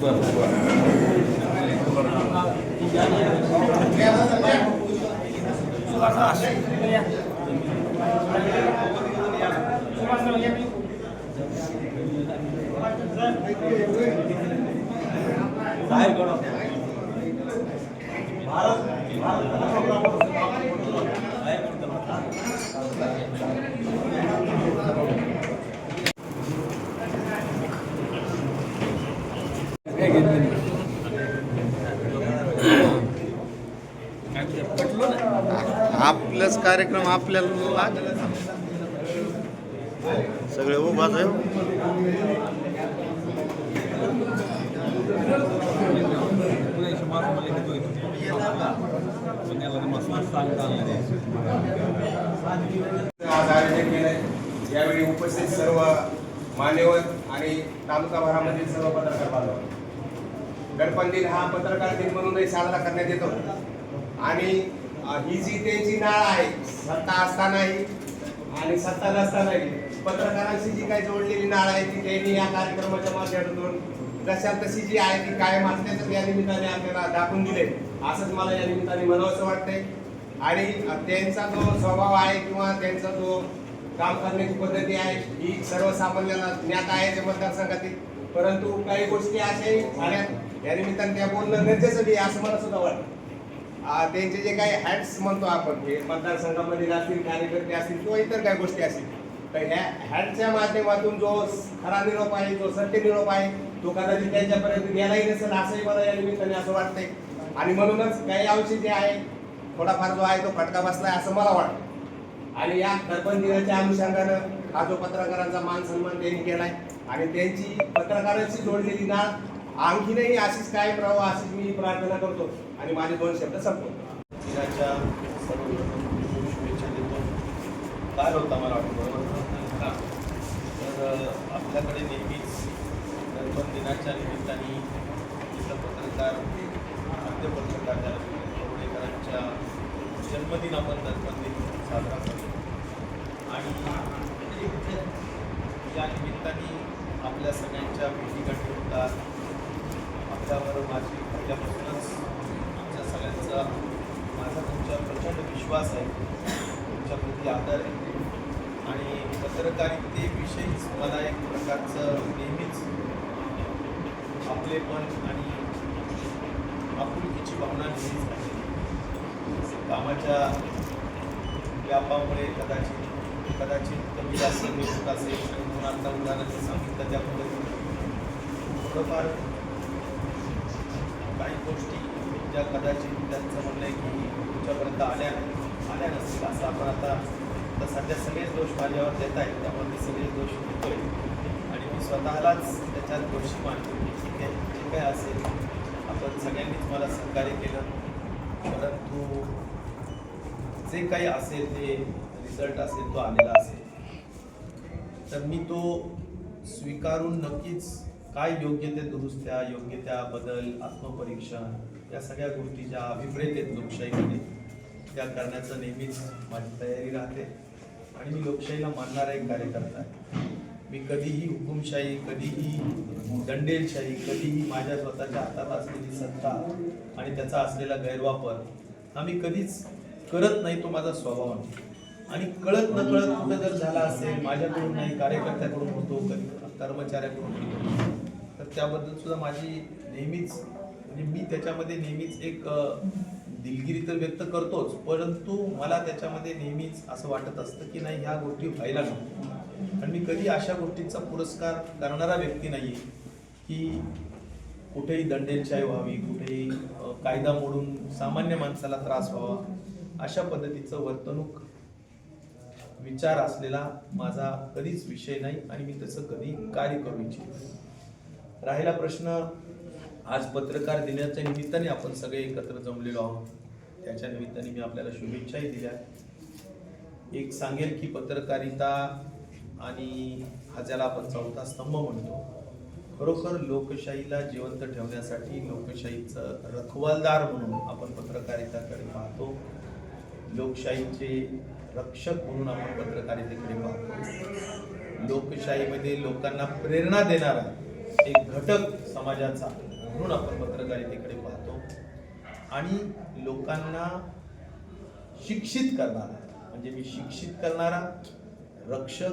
भारत आपलाच कार्यक्रम आपल्याला लागेल. सगळे उभाच आहे. यावेळी उपस्थित सर्व मान्यवर आणि तालुका भरामधील सर्व पत्रकार बांधव. गणपत दिन हा पत्रकार दिन म्हणूनही साजरा करण्यात येतो. आणि ही जी त्यांची नाळ आहे सत्ता असतानाही आणि सत्ता नसतानाही पत्रकारांशी जी काही जोडलेली नाळ आहे ती त्यांनी या कार्यक्रमाच्या माध्यमातून जशा तशी जी आहे ती कायम असल्याचं या निमित्ताने आपल्याला दाखवून दिले. असंच मला या निमित्ताने म्हणावंसं वाटतंय. आणि त्यांचा जो स्वभाव आहे किंवा त्यांचा जो काम करण्याची पद्धती आहे ही सर्वसामान्यांना ज्ञात आहे त्या मतदारसंघातील. परंतु काही गोष्टी असे झाल्यात या निमित्ताने त्या बोलणं गरजेचं बी असं मला सुद्धा वाटतं. त्यांचे जे काही हॅट्स म्हणतो आपण हे मतदारसंघामध्ये असतील कार्यकर्ते असतील किंवा इतर काही गोष्टी असतील तर ह्या हॅटच्या माध्यमातून जो खरा निरोप आहे जो सत्य निरोप आहे तो कदाचित त्यांच्यापर्यंत गेलाही नसेल असंही मला या निमित्ताने असं वाटतंय. आणि म्हणूनच काही अंशी जे आहे थोडाफार जो आहे तो फटका बसलाय असं मला वाटतं आणि या दर्पण दिनाच्या अनुषंगानं हा जो पत्रकारांचा मान सन्मान त्यांनी केलाय आणि त्यांची पत्रकारांशी जोडलेली ना आणखीनही अशीच कायम राहावं अशीच मी प्रार्थना करतो. आणि माझे दोन शब्द संपवतो. दिनाच्या सर्व शुभेच्छा देतो. काय होता मला वाटतं बरोबर तर आपल्याकडे नेहमीच दर्पण दिनाच्या निमित्ताने इथं पत्रकार खाद्य पत्रकार जावडेकरांच्या जन्मदिन आपण दर्पण दिन साजरा करतो. आणि या निमित्ताने आपल्या सगळ्यांच्या भेटीगाठी होतात आपल्यावर माझी पहिल्यापासूनच आमच्या सगळ्यांचा माझा तुमच्या प्रचंड विश्वास आहे. तुमच्याप्रती आदर आहे. आणि पत्रकारितेविषयीच मला एक प्रकारचं नेहमीच आपलेपण आणि आपुलकीची भावना नेहमीच आहे. कामाच्या व्यापामुळे कदाचित कदाचित कमी जास्त मी असेल म्हणून आता उदाहरण सांगितलं त्या पद्धतीने. थोडंफार काही गोष्टी ज्या कदाचित त्यांचं म्हणणं आहे की तुमच्यापर्यंत आल्या आल्या नसतील असं आपण आता आता सध्या सगळेच दोष माझ्यावर देत आहेत त्यामुळे मी सगळे दोष घेतोय. आणि मी स्वतःलाच त्याच्यात दोषी मानतो की ठीक आहे जे काय असेल आपण सगळ्यांनीच मला सहकार्य केलं. परंतु जे काही असेल ते रिझल्ट असेल तो आलेला असेल. तर मी तो स्वीकारून नक्कीच काय योग्य ते दुरुस्त्या योग्य त्या बदल आत्मपरीक्षण या सगळ्या गोष्टी ज्या अभिप्रेत आहेत लोकशाहीमध्ये त्या करण्याचं नेहमीच माझी तयारी राहते. आणि मी लोकशाहीला मानणारा एक कार्यकर्ता आहे. मी कधीही हुकुमशाही कधीही दंडेलशाही कधीही माझ्या स्वतःच्या हातात असलेली सत्ता आणि त्याचा असलेला गैरवापर हा मी कधीच करत नाही तो माझा स्वभाव नाही आणि कळत न कळत कुठं जर झाला असेल माझ्याकडून नाही कार्यकर्त्याकडून होतो कधी कर्मचाऱ्याकडून होतो तर त्याबद्दल सुद्धा माझी नेहमीच म्हणजे मी त्याच्यामध्ये नेहमीच एक दिलगिरी तर व्यक्त करतोच परंतु मला त्याच्यामध्ये नेहमीच असं वाटत असतं की नाही ह्या गोष्टी व्हायला नको. आणि मी कधी अशा गोष्टींचा पुरस्कार करणारा व्यक्ती नाही की कुठेही दंडेलशाही व्हावी कुठेही कायदा मोडून सामान्य माणसाला त्रास व्हावा अशा पद्धतीचं वर्तणूक विचार असलेला माझा कधीच विषय नाही आणि मी तसं कधी कार्य करू इच्छितो राहिला प्रश्न आज पत्रकार दिनाच्या निमित्ताने आपण सगळे एकत्र जमलेलो आहोत. त्याच्या निमित्ताने मी आपल्याला शुभेच्छाही दिल्या. एक सांगेल की पत्रकारिता आणि हा ज्याला आपण चौथा स्तंभ म्हणतो. खरोखर लोकशाहीला जिवंत ठेवण्यासाठी लोकशाहीचं रखवालदार म्हणून आपण पत्रकारिताकडे पाहतो. लोकशाहीचे रक्षक म्हणून आपण पत्रकारितेकडे पाहतो. लोकशाहीमध्ये लोकांना प्रेरणा देणारा एक घटक समाजाचा म्हणून आपण पत्रकारितेकडे पाहतो. आणि लोकांना शिक्षित करणारा म्हणजे मी शिक्षित करणारा रक्षक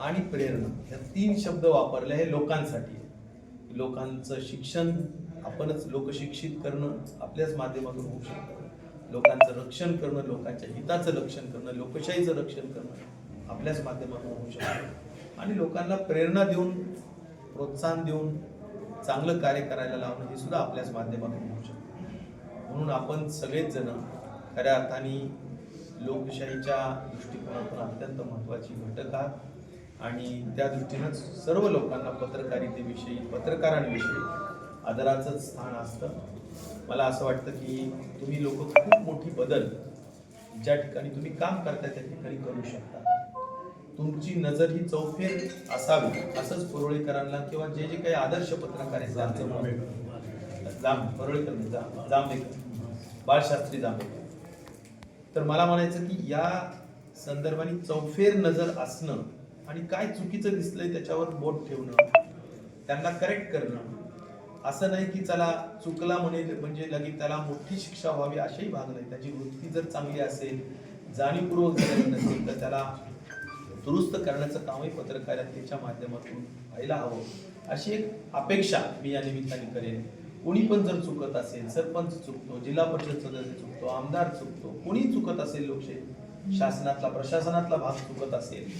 आणि प्रेरणा ह्या तीन शब्द वापरले हे लोकांसाठी. लोकांचं शिक्षण आपणच लोकशिक्षित करणं आपल्याच माध्यमातून होऊ शकतं. लोकांचं रक्षण करणं लोकांच्या हिताचं रक्षण करणं लोकशाहीचं रक्षण करणं आपल्याच माध्यमातून होऊ शकतं. आणि लोकांना प्रेरणा देऊन प्रोत्साहन देऊन चांगलं कार्य करायला लावणं हे सुद्धा आपल्याच माध्यमातून होऊ शकतं. म्हणून आपण सगळेच जण खऱ्या अर्थाने लोकशाहीच्या दृष्टिकोनातून अत्यंत महत्त्वाची घटक आहात. आणि त्या दृष्टीनंच सर्व लोकांना पत्रकारितेविषयी पत्रकारांविषयी आदराचं स्थान असतं. मला असं वाटतं की तुम्ही लोक खूप मोठी बदल ज्या ठिकाणी तुम्ही काम करताय त्या ठिकाणी करू शकता. तुमची नजर ही चौफेर असावी असंच परोळेकरांना किंवा जे जे काही आदर्श पत्रकार आहेत त्यांचं जाम परोळेकर म्हणजे जांभेकर बाळशास्त्री जांभेकर तर मला म्हणायचं की या संदर्भाने चौफेर नजर असणं आणि काय चुकीचं दिसलंय त्याच्यावर बोट ठेवणं त्यांना करेक्ट करणं असं नाही की चला चुकला म्हणे म्हणजे लगेच त्याला मोठी शिक्षा व्हावी अशाही भाग नाही. त्याची वृत्ती जर चांगली असेल जाणीवपूर्वक जर नसेल तर त्याला दुरुस्त करण्याचं कामही पत्रकारितेच्या माध्यमातून व्हायला हवं. अशी एक अपेक्षा मी या निमित्ताने करेन. कोणी पण जर चुकत असेल सरपंच चुकतो जिल्हा परिषद सदस्य चुकतो आमदार चुकतो कोणी चुकत असेल लोकशाही शासनातला प्रशासनातला भाग चुकत असेल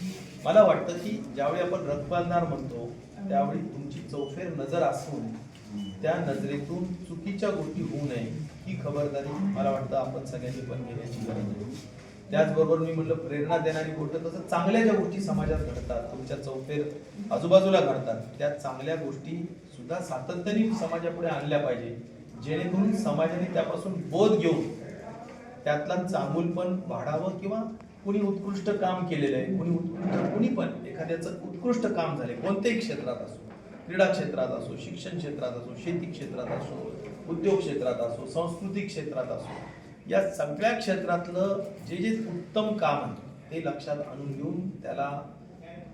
मला वाटतं की ज्यावेळी आपण रखबालदार म्हणतो त्यावेळी तुमची चौफेर नजर असून त्या नजरेतून चुकीच्या गोष्टी होऊ नये ही खबरदारी मला वाटतं आपण सगळ्यांनी पण घेण्याची गरज आहे. त्याचबरोबर मी म्हणलं प्रेरणा देणारी गोष्ट तसं चांगल्या ज्या गोष्टी समाजात घडतात तुमच्या चौफेर आजूबाजूला घडतात त्या चांगल्या गोष्टी सुद्धा सातत्याने समाजापुढे आणल्या पाहिजे. जेणेकरून समाजाने त्यापासून बोध घेऊन त्यातला चांगुलपण वाढावं किंवा कुणी उत्कृष्ट काम केलेलं आहे कुणी उत्कृष्ट कुणी पण एखाद्याचं उत्कृष्ट काम झाले कोणत्याही क्षेत्रात असो. क्रीडा क्षेत्रात असो शिक्षण क्षेत्रात असो शेती क्षेत्रात असो उद्योग क्षेत्रात असो सांस्कृतिक क्षेत्रात असो या सगळ्या क्षेत्रातलं जे जे उत्तम काम आहे ते लक्षात आणून घेऊन त्याला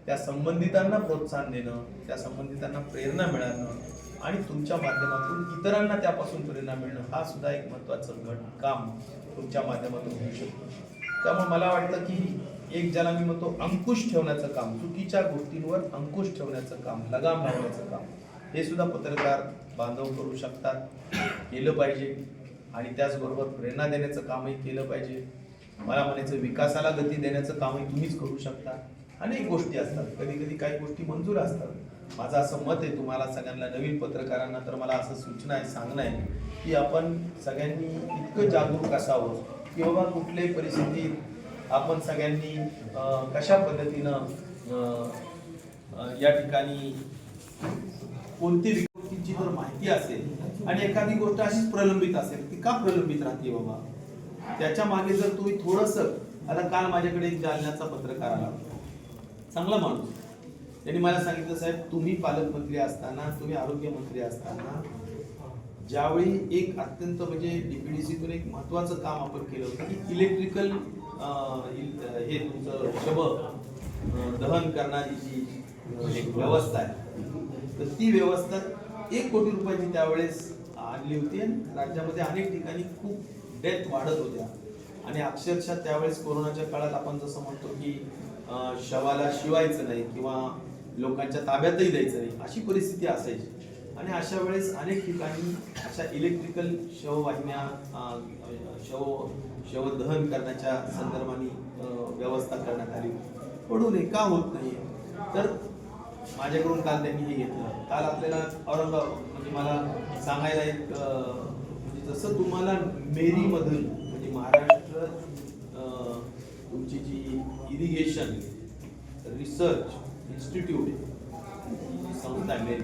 त्या संबंधितांना प्रोत्साहन देणं त्या संबंधितांना प्रेरणा मिळणं आणि तुमच्या माध्यमातून इतरांना त्यापासून प्रेरणा मिळणं हा सुद्धा एक महत्त्वाचं घट काम तुमच्या माध्यमातून होऊ शकतो. त्यामुळे मला वाटतं की एक ज्याला मी म्हणतो अंकुश ठेवण्याचं काम चुकीच्या गोष्टींवर अंकुश ठेवण्याचं काम लगाम लावण्याचं काम. हे सुद्धा पत्रकार बांधव करू शकतात केलं पाहिजे. आणि त्याचबरोबर प्रेरणा देण्याचं कामही केलं पाहिजे. मला म्हणायचं विकासाला गती देण्याचं कामही तुम्हीच करू शकता. अनेक गोष्टी असतात. कधी कधी काही गोष्टी मंजूर असतात. माझं असं मत आहे तुम्हाला सगळ्यांना नवीन पत्रकारांना तर मला असं सूचना आहे सांगणं आहे की आपण सगळ्यांनी इतकं जागरूक असावं की बाबा कुठल्याही परिस्थितीत आपण सगळ्यांनी कशा पद्धतीनं या ठिकाणी कोणती गोष्टींची जर माहिती असेल आणि एखादी गोष्ट अशीच प्रलंबित असेल ती का प्रलंबित राहते बाबा? त्याच्यामागे जर तुम्ही थोडस आता काल माझ्याकडे एक जालन्याचा पत्रकार आला चांगला माणूस. त्यांनी मला सांगितलं साहेब तुम्ही पालकमंत्री असताना तुम्ही आरोग्यमंत्री असताना ज्यावेळी एक अत्यंत म्हणजे डीपीडीसीतून एक महत्वाचं काम आपण केलं होतं की इलेक्ट्रिकल हे तुमचं शब दहन करणारी जी व्यवस्था आहे तर ती व्यवस्था एक कोटी रुपयाची त्यावेळेस आणली होती आणि राज्यामध्ये अनेक ठिकाणी खूप डेथ वाढत होत्या. आणि अक्षरशः त्यावेळेस कोरोनाच्या काळात आपण जसं म्हणतो की शवाला शिवायचं नाही किंवा लोकांच्या ताब्यातही द्यायचं नाही अशी परिस्थिती असायची. आणि अशा वेळेस अनेक ठिकाणी अशा इलेक्ट्रिकल शववाहिन्या शव शवदहन करण्याच्या संदर्भाने व्यवस्था करण्यात आली. पडू नये का होत नाही तर माझ्याकडून काल त्यांनी हे घेतलं. काल आपल्याला औरंगाबाद म्हणजे मला सांगायला एक म्हणजे जसं तुम्हाला मेरीमधून म्हणजे महाराष्ट्र तुमची जी इरिगेशन रिसर्च इन्स्टिट्यूट आहे संस्था आहे.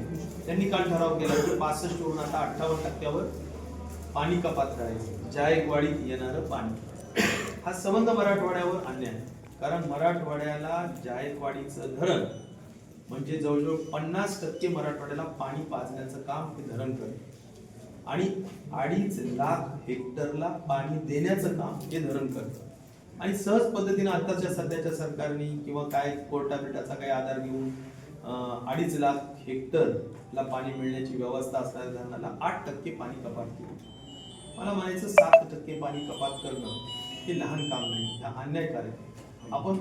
त्यांनी काल ठराव केला की पासष्ट वरून आता अठ्ठावन्न टक्क्यावर पाणी कपात करायची. जायकवाडीत येणारं पाणी. हा संबंध मराठवाड्यावर अन्याय कारण मराठवाड्याला जायकवाडीचं धरण म्हणजे जवळजवळ पन्नास टक्के मराठवाड्याला पाणी पाजण्याचं काम हे धरण करते. आणि अडीच लाख हेक्टरला पाणी देण्याचं काम हे धरण करतं. आणि सहज पद्धतीने आताच्या सध्याच्या सरकारने किंवा काय कोर्टा बिटाचा काही आधार घेऊन अडीच लाख हेक्टरला पाणी मिळण्याची व्यवस्था असणाऱ्या धरणाला आठ टक्के पाणी कपात केली. मला म्हणायचं सात टक्के पाणी कपात करणं हे लहान काम नाही हा अन्यायकारक आहे. आपण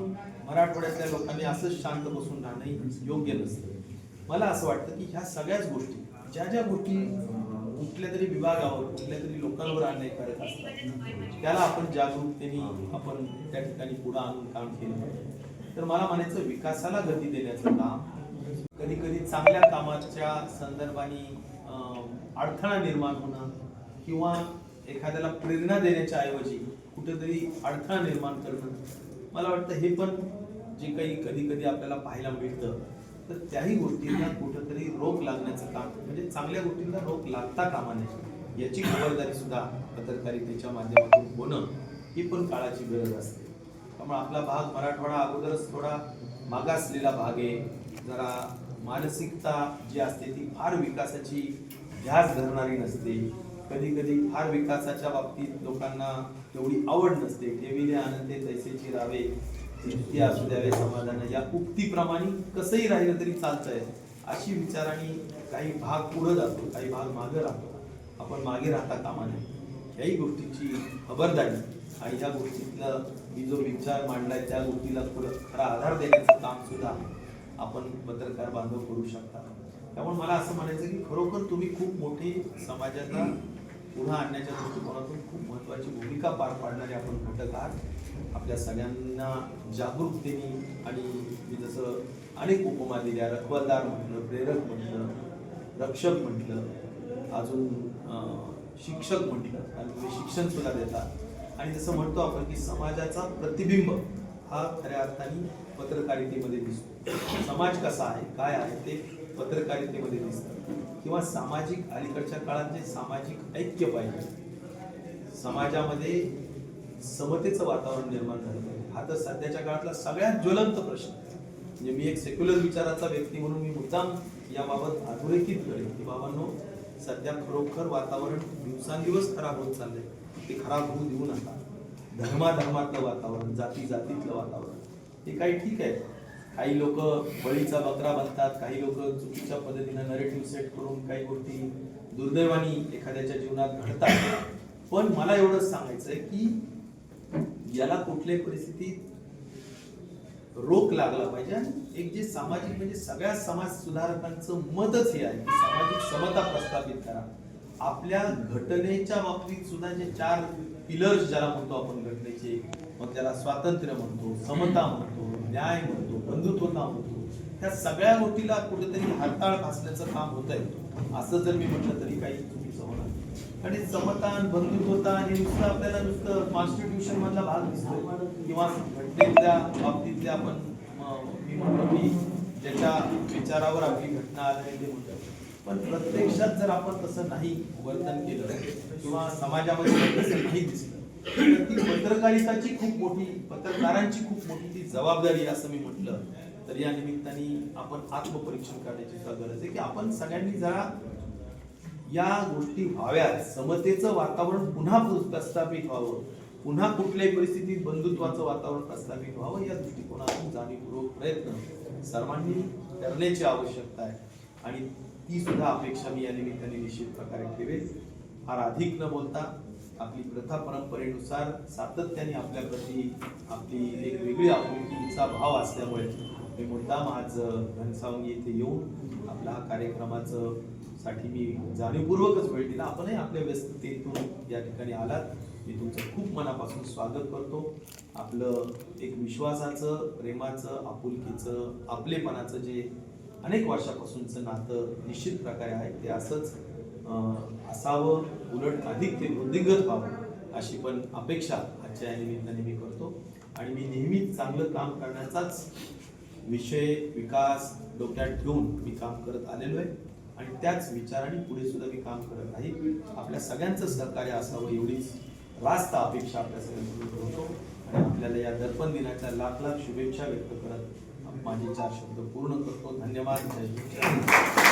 मराठवाड्यातल्या लोकांनी असंच शांत बसून राहणं योग्य नसतं. मला असं वाटतं की ह्या सगळ्याच गोष्टी ज्या ज्या गोष्टी कुठल्या तरी विभागावर कुठल्या तरी लोकांवर अन्यायकारक असतात त्याला आपण जागरूकतेने आपण त्या ठिकाणी पुढं आणून काम केलं तर मला म्हणायचं विकासाला गती देण्याचं काम कधी कधी चांगल्या कामाच्या संदर्भाने अडथळा निर्माण होणं किंवा एखाद्याला प्रेरणा देण्याच्या ऐवजी कुठेतरी अडथळा निर्माण करणं मला वाटतं हे पण जे काही कधी कधी आपल्याला पाहायला मिळतं. तर त्याही गोष्टींना कुठंतरी रोग लागण्याचं काम म्हणजे चांगल्या गोष्टींना रोग लागता कामा नये याची खबरदारी सुद्धा पत्रकारितेच्या माध्यमातून होणं ही पण काळाची गरज असते. त्यामुळे आपला भाग मराठवाडा अगोदरच थोडा मागासलेला भाग आहे. जरा मानसिकता जी असते ती फार विकासाची ध्यास धरणारी नसते. कधी कधी फार विकासाच्या बाबतीत लोकांना तेवढी आवड नसते. ठेविले आनंदे तैसेची रावे तृप्ती असू द्यावे समाधान. या उक्तीप्रमाणे कसंही राहिलं तरी चालतंय. अशी विचाराने काही भाग पुढं जातो काही भाग मागे राहतो. आपण मागे राहता कामा नये. याही गोष्टीची खबरदारी आणि ह्या गोष्टीतलं मी जो विचार मांडलाय त्या गोष्टीला थोडं खरा आधार देण्याचं काम सुद्धा आपण पत्रकार बांधव करू शकता. त्यामुळे मला असं म्हणायचं की खरोखर तुम्ही खूप मोठी समाजाचा पुन्हा आणण्याच्या दृष्टिकोनातून खूप महत्त्वाची भूमिका पार पाडणारे आपण घटक आहात. आपल्या सगळ्यांना जागरूकतेने आणि मी जसं अनेक उपमा दिल्या रखवालदार म्हटलं प्रेरक म्हटलं रक्षक म्हटलं अजून शिक्षक म्हटलं आणि तुम्ही शिक्षण सुद्धा देतात आणि जसं म्हणतो आपण की समाजाचा प्रतिबिंब हा खऱ्या अर्थाने पत्रकारितेमध्ये दिसतो. समाज कसा आहे काय आहे ते पत्रकारितेमध्ये दिसतं. किंवा सामाजिक अलीकडच्या काळात जे सामाजिक ऐक्य पाहिजे समाजामध्ये समतेचं वातावरण निर्माण झालं पाहिजे हा तर सध्याच्या काळातला सगळ्यात ज्वलंत प्रश्न. आहे. म्हणजे मी एक सेक्युलर विचाराचा व्यक्ती म्हणून मी मुद्दाम याबाबत अधोरेखित करेन की बाबांनो सध्या खरोखर वातावरण दिवसांदिवस खराब होत चाललंय. ते खराब होऊ देऊ नका. धर्माधर्मातलं वातावरण जाती जातीतलं वातावरण. हे काही ठीक आहे. काही लोक बळीचा बकरा बनतात काही लोक चुकीच्या पद्धतीनं नरेटिव्ह सेट करून काही गोष्टी दुर्दैवानी एखाद्याच्या जीवनात घडतात. पण मला एवढंच सांगायचंय की याला कुठल्याही परिस्थितीत रोख लागला पाहिजे आणि एक जे सामाजिक म्हणजे सगळ्या समाज सुधारकांचं मतच हे आहे की सामाजिक समता प्रस्थापित करा. आपल्या घटनेच्या बाबतीत सुद्धा जे चार पिलर्स ज्याला म्हणतो आपण घटनेचे मग त्याला स्वातंत्र्य म्हणतो समता म्हणतो न्याय म्हणतो बंधुत्वता म्हणतो. त्या सगळ्या गोष्टीला कुठेतरी हाताळ घासण्याचं काम होत आहे असं जर मी म्हटलं तरी काही तुम्ही होणार आणि समता बंधुत्वता हे नुसतं आपल्याला नुसतं कॉन्स्टिट्यूशन मधला भाग दिसतो किंवा घटनेतल्या बाबतीतल्या आपण मी म्हणतो की ज्याच्या विचारावर आपली घटना आधारित ते म्हणतो पण प्रत्यक्षात जर आपण तसं नाही वर्तन केलं किंवा समाजामध्ये तसं नाही दिसलं पत्रकारिताची खूप मोठी पत्रकारांची खूप मोठी ती जबाबदारी असं मी म्हटलं. तर या निमित्ताने आपण आत्मपरीक्षण करण्याची गरज आहे की आपण सगळ्यांनी जरा या गोष्टी व्हाव्यात. समतेचं वातावरण पुन्हा प्रस्थापित व्हावं. पुन्हा कुठल्याही परिस्थितीत बंधुत्वाचं वातावरण प्रस्थापित व्हावं या दृष्टिकोनातून जाणीवपूर्वक प्रयत्न सर्वांनी करण्याची आवश्यकता आहे. आणि ती सुद्धा अपेक्षा मी या निमित्ताने निश्चित प्रकारे ठेवेल फार अधिक न बोलता आपली प्रथा परंपरेनुसार सातत्याने आपल्याप्रती आपली एक वेगळी आपुलकीचा भाव असल्यामुळे मी मुद्दाम आज घनसावंगी येथे येऊन आपला हा कार्यक्रमाचं साठी मी जाणीवपूर्वकच वेळ दिला. आपणही आपल्या व्यस्ततेतून या ठिकाणी आलात. मी तुमचं खूप मनापासून स्वागत करतो. आपलं एक विश्वासाचं प्रेमाचं आपुलकीचं आपलेपणाचं जे अनेक वर्षापासूनचं नातं निश्चित प्रकारे आहे ते असंच असावं उलट अधिक ते वृद्धिंगत व्हावं अशी पण अपेक्षा आजच्या या निमित्ताने मी करतो. आणि मी नेहमीच चांगलं काम करण्याचाच विषय विकास डोक्यात ठेवून मी काम करत आलेलो आहे. आणि त्याच विचाराने पुढे सुद्धा मी काम करत नाही आपल्या सगळ्यांचं सहकार्य असावं एवढीच रास्त अपेक्षा आपल्या सगळ्यांकडून करतो. आणि आपल्याला या दर्पण दिनाच्या लाख लाख शुभेच्छा व्यक्त करत माझे चार शब्द पूर्ण करतो. धन्यवाद.